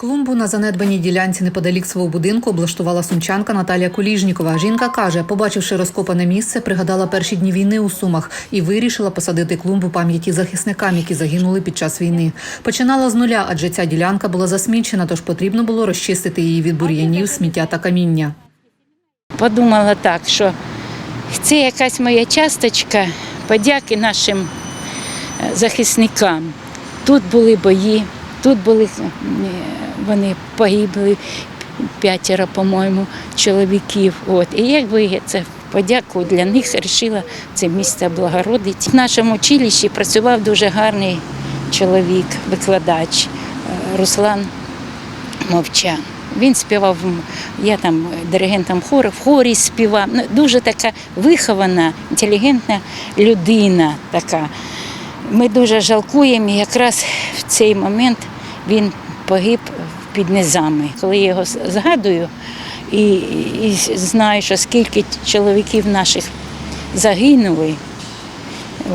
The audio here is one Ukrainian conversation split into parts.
Клумбу на занедбаній ділянці неподалік свого будинку облаштувала сумчанка Наталія Куліжнікова. Жінка каже, побачивши розкопане місце, пригадала перші дні війни у Сумах і вирішила посадити клумбу пам'яті захисникам, які загинули під час війни. Починала з нуля, адже ця ділянка була засмічена, тож потрібно було розчистити її від бур'янів, сміття та каміння. подумала так, що це якась моя часточка подяки нашим е, захисникам. Тут були бої, тут були е, вони погибли п'ятеро, по-моєму, чоловіків. От. І якби це подяку для них вирішила це місце облагородити. В нашому училищі працював дуже гарний чоловік, викладач е, Руслан Мовчан. Він співав, я там диригентом хору, в хорі співав. Ну, Дуже така вихована, інтелігентна людина така. Ми дуже жалкуємо, і якраз в цей момент він погиб під низами. Коли я його згадую і, і знаю, що скільки чоловіків наших загинули,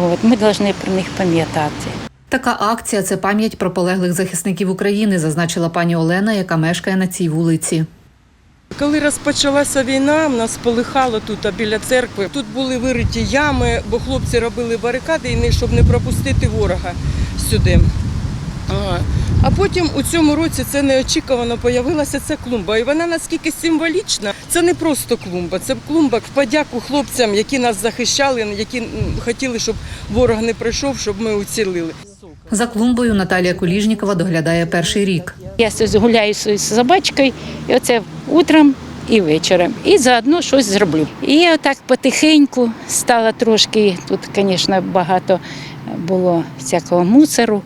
от, ми повинні про них пам'ятати. Така акція це пам'ять про полеглих захисників України, зазначила пані Олена, яка мешкає на цій вулиці. Коли розпочалася війна, в нас полихало тут а біля церкви. Тут були вириті ями, бо хлопці робили барикади, щоб не пропустити ворога сюди. А, потім у цьому році це неочікувано появилася ця клумба. І вона наскільки символічна, це не просто клумба, це клумба в подяку хлопцям, які нас захищали, які хотіли, щоб ворог не прийшов, щоб ми уцілили. За клумбою Наталія Куліжнікова доглядає перший рік. Я ось гуляю з собачкою, і оце утром і вечором. І заодно щось зроблю. І я отак потихеньку стала трошки, тут, звісно, багато було всякого мусору,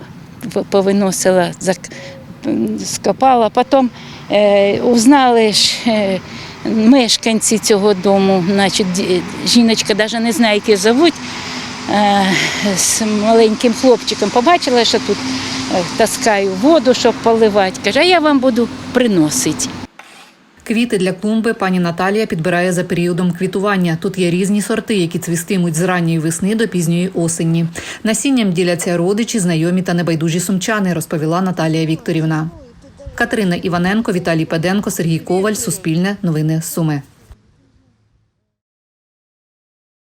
повиносила, скопала. Потім е, узнали ж е, мешканці цього дому, значить, жіночка навіть не знає, як її зовуть, е, з маленьким хлопчиком побачила, що тут е, таскаю воду, щоб поливати. Каже, а я вам буду приносити. Квіти для клумби пані Наталія підбирає за періодом квітування. Тут є різні сорти, які цвістимуть з ранньої весни до пізньої осені. Насінням діляться родичі, знайомі та небайдужі сумчани, розповіла Наталія Вікторівна. Катерина Іваненко, Віталій Педенко, Сергій Коваль, Суспільне, Новини Суми.